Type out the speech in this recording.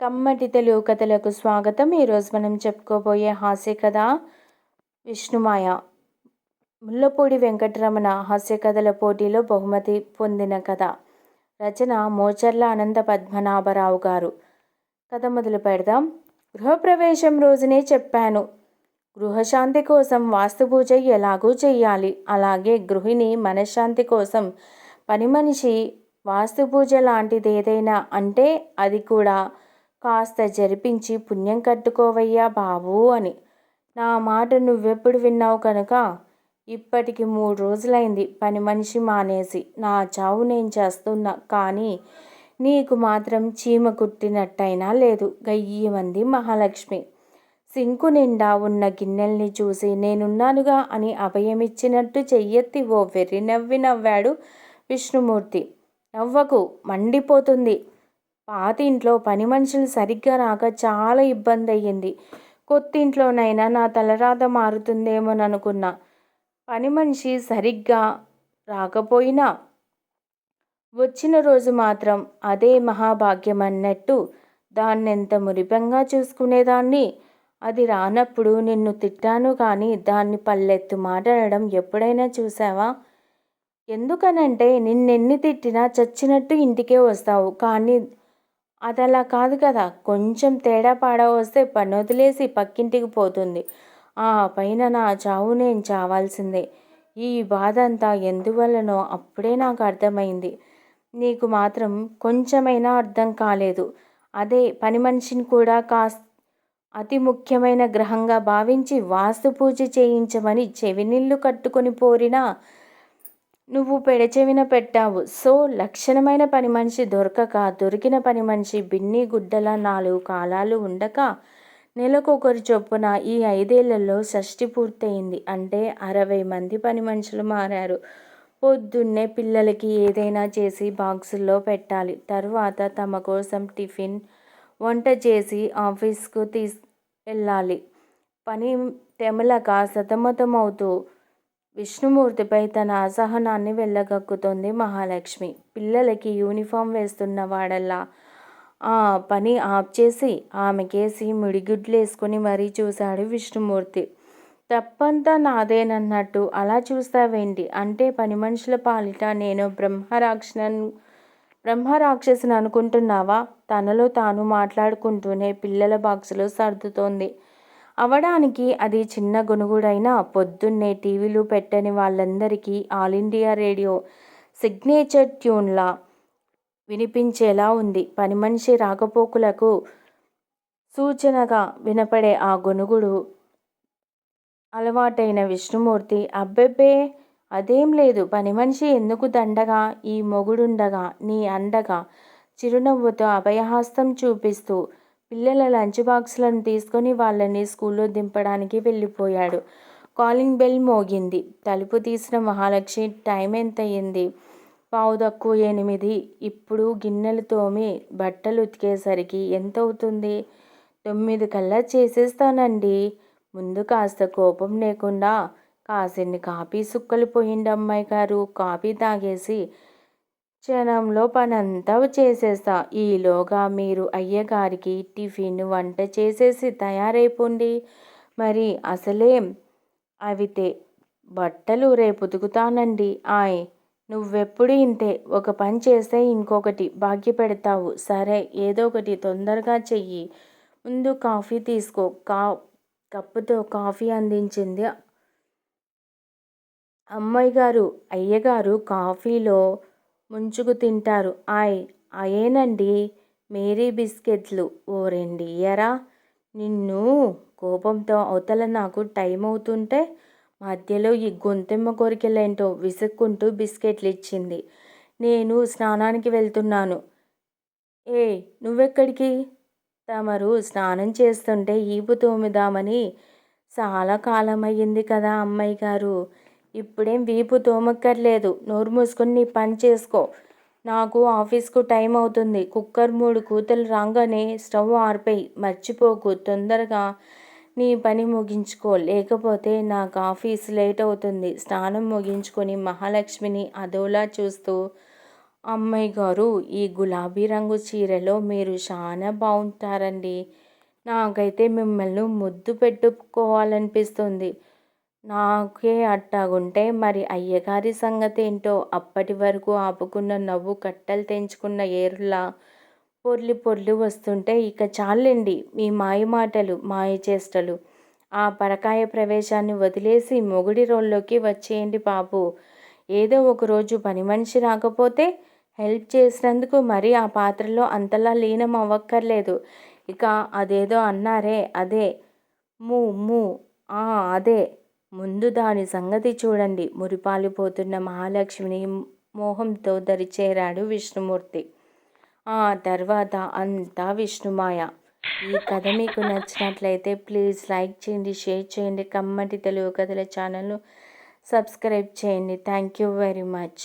కమ్మటి తెలుగు కథలకు స్వాగతం. ఈరోజు మనం చెప్పుకోబోయే హాస్య కథ విష్ణుమాయ. ముల్లపూడి వెంకటరమణ హాస్య కథల పోటీలో బహుమతి పొందిన కథ. రచన మోచర్ల అనంత పద్మనాభరావు గారు. కథ మొదలు పెడదాం. గృహప్రవేశం రోజునే చెప్పాను. గృహశాంతి కోసం వాస్తు పూజ ఎలాగూ చేయాలి అలాగే గృహిణి మనశ్శాంతి కోసం పని మనిషి వాస్తు పూజ లాంటిది ఏదైనా అంటే అది కూడా కాస్త జరిపించి పుణ్యం కట్టుకోవయ్యా బాబు అని. నా మాట నువ్వెప్పుడు విన్నావు కనుక? ఇప్పటికి మూడు రోజులైంది పని మనిషి మానేసి నా చావు నేను చేస్తున్నా కానీ నీకు మాత్రం చీమ కుట్టినట్టయినా లేదు గయ్యమంది మహాలక్ష్మి. సింకు నిండా ఉన్న గిన్నెల్ని చూసి నేనున్నానుగా అని అభయమిచ్చినట్టు చెయ్యెత్తి ఓ వెర్రి నవ్వి నవ్వాడు విష్ణుమూర్తి. నవ్వకు మండిపోతుంది. పాత ఇంట్లో పని మనుషులు సరిగ్గా రాక చాలా ఇబ్బంది అయ్యింది కొత్త ఇంట్లోనైనా నా తలరాత మారుతుందేమోననుకున్నా. పని మనిషి సరిగ్గా రాకపోయినా వచ్చిన రోజు మాత్రం అదే మహాభాగ్యం అన్నట్టు దాన్నెంత మురిపంగా చూసుకునేదాన్ని? అది రానప్పుడు నిన్ను తిట్టాను కానీ దాన్ని పల్లెత్తు మాట్లాడడం ఎప్పుడైనా చూసావా ఎందుకనంటే నిన్నెన్ని తిట్టినా చచ్చినట్టు ఇంటికే వస్తావు కానీ అదలా కాదు కదా. కొంచెం తేడా పాడా వస్తే పని వదిలేసి పక్కింటికి పోతుంది. ఆ పైన నా చావు నేను చావాల్సిందే. ఈ బాధ అంతా ఎందువల్లనో అప్పుడే నాకు అర్థమైంది. నీకు మాత్రం కొంచెమైనా అర్థం కాలేదు. అదే పని మనిషిని కూడా కాస్ అతి ముఖ్యమైన గ్రహంగా భావించి వాస్తు పూజ చేయించమని చెవినిల్లు కట్టుకొని పోరినా నువ్వు పెడచెవిన పెట్టావు. సో లక్షణమైన పని మనిషి దొరకక దొరికిన పని మనిషి బిన్ని గుడ్డల నాలుగు కాలాలు ఉండక నెలకొకరి చొప్పున ఈ ఐదేళ్ళలో షష్టి పూర్తయింది. అంటే అరవై మంది పని మనుషులు మారారు. పొద్దున్నే పిల్లలకి ఏదైనా చేసి బాక్సుల్లో పెట్టాలి. తర్వాత తమ కోసం టిఫిన్ వంట చేసి ఆఫీస్కు తీస్ వెళ్ళాలి. పని తెమలక సతమతమవుతూ విష్ణుమూర్తిపై తన అసహనాన్ని వెళ్ళగక్కుతోంది మహాలక్ష్మి. పిల్లలకి యూనిఫామ్ వేస్తున్న వాడల్లా ఆ పని ఆఫ్ చేసి ఆమెకేసి ముడిగుడ్లేసుకుని మరీ చూశాడు విష్ణుమూర్తి. తప్పంతా నాదేనన్నట్టు అలా చూస్తావేంటి? అంటే పని మనుషుల పాలిట నేను బ్రహ్మరాక్షను బ్రహ్మరాక్షసుని అనుకుంటున్నావా తనలో తాను మాట్లాడుకుంటూనే పిల్లల బాక్సులు సర్దుతోంది. అవడానికి అది చిన్న గొనుగుడైనా పొద్దున్నే టీవీలు పెట్టని వాళ్ళందరికీ ఆల్ ఇండియా రేడియో సిగ్నేచర్ ట్యూన్లా వినిపించేలా ఉంది. పని మనిషి రాకపోకలకు సూచనగా వినపడే ఆ గొనుగుడు అలవాటైన విష్ణుమూర్తి అబ్బెబ్బే అదేం లేదు. పని మనిషి ఎందుకు దండగా? ఈ మొగుడుండగా నీ అండగా చిరునవ్వుతో అభయహస్తం చూపిస్తూ పిల్లల లంచ్ బాక్సులను తీసుకొని వాళ్ళని స్కూల్లో దింపడానికి వెళ్ళిపోయాడు. కాలింగ్ బెల్ మోగింది. తలుపు తీసిన మహాలక్ష్మి టైం ఎంత అయ్యింది పావు తక్కువ ఎనిమిది. ఇప్పుడు గిన్నెలు తోమి బట్టలు ఉతికేసరికి ఎంత అవుతుంది తొమ్మిది కల్లా చేసేస్తానండి. ముందు కాస్త కోపం లేకుండా కాసిన్ని కాఫీ సుక్కలు పోయిండి అమ్మాయి గారు. కాఫీ తాగేసి క్షణంలో పనంతా చేసేస్తా. ఈలోగా మీరు అయ్యగారికి టిఫిన్ వంట చేసేసి తయారైపోండి. మరి అసలేం అవితే బట్టలు రేపు ఉతుకుతానండి ఆయ్ నువ్వెప్పుడు ఇంతే? ఒక పని చేస్తే ఇంకొకటి భాగ్య పెడతావు. సరే ఏదో ఒకటి తొందరగా చెయ్యి. ముందు కాఫీ తీసుకో. కా కప్పుతో కాఫీ అందించింది అమ్మాయి గారు అయ్యగారు కాఫీలో ముంచుకు తింటారు. ఆయ్ అయేనండి మేరీ బిస్కెట్లు. ఓ రెండు ఇయ్యరా? నిన్ను కోపంతో అవతల నాకు టైం అవుతుంటే మధ్యలో ఈ గొంతెమ్మ కోరికలేంటో విసుక్కుంటూ బిస్కెట్లు ఇచ్చింది నేను స్నానానికి వెళ్తున్నాను. ఏ నువ్వెక్కడికి? తమరు స్నానం చేస్తుంటే ఈపు తోమిదామని చాలా కాలం అయ్యింది కదా అమ్మాయి గారు ఇప్పుడేం వీపు తోమక్కర్లేదు. నోరు మూసుకొని నీ పని చేసుకో. నాకు ఆఫీస్కు టైం అవుతుంది. కుక్కర్ మూడు కూతలు రాగానే స్టవ్ ఆరిపోయి. మర్చిపోకు. తొందరగా నీ పని ముగించుకో. లేకపోతే నాకు ఆఫీస్ లేట్ అవుతుంది. స్నానం ముగించుకొని మహాలక్ష్మిని అదోలా చూస్తూ అమ్మాయి గారు ఈ గులాబీ రంగు చీరలో మీరు చాలా బాగుంటారండి నాకైతే మిమ్మల్ని ముద్దు పెట్టుకోవాలనిపిస్తుంది. నాకే అట్టాగుంటే మరి అయ్యగారి సంగతి ఏంటో అప్పటి వరకు ఆపుకున్న నవ్వు కట్టలు తెంచుకున్న ఏరులా పొర్లి పొర్లి వస్తుంటే ఇక చాలండి మీ మాయ మాటలు మాయ చేష్టలు. ఆ పరకాయ ప్రవేశాన్ని వదిలేసి మొగుడి రోల్లోకి వచ్చేయండి పాపు ఏదో ఒకరోజు పని మనిషి రాకపోతే హెల్ప్ చేసినందుకు మరి ఆ పాత్రలో అంతలా లీనం అవ్వక్కర్లేదు ఇక అదేదో అన్నారే అదే మూ మూ అదే. ముందు దాని సంగతి చూడండి. మురిపాలిపోతున్న మహాలక్ష్మిని మోహంతో దరిచేరాడు విష్ణుమూర్తి. ఆ తర్వాత అంతా విష్ణుమాయ. ఈ కథ మీకు నచ్చినట్లయితే ప్లీజ్ లైక్ చేయండి షేర్ చేయండి కమ్మటి తెలుగు కథల ఛానల్ను సబ్స్క్రైబ్ చేయండి. Thank you very much.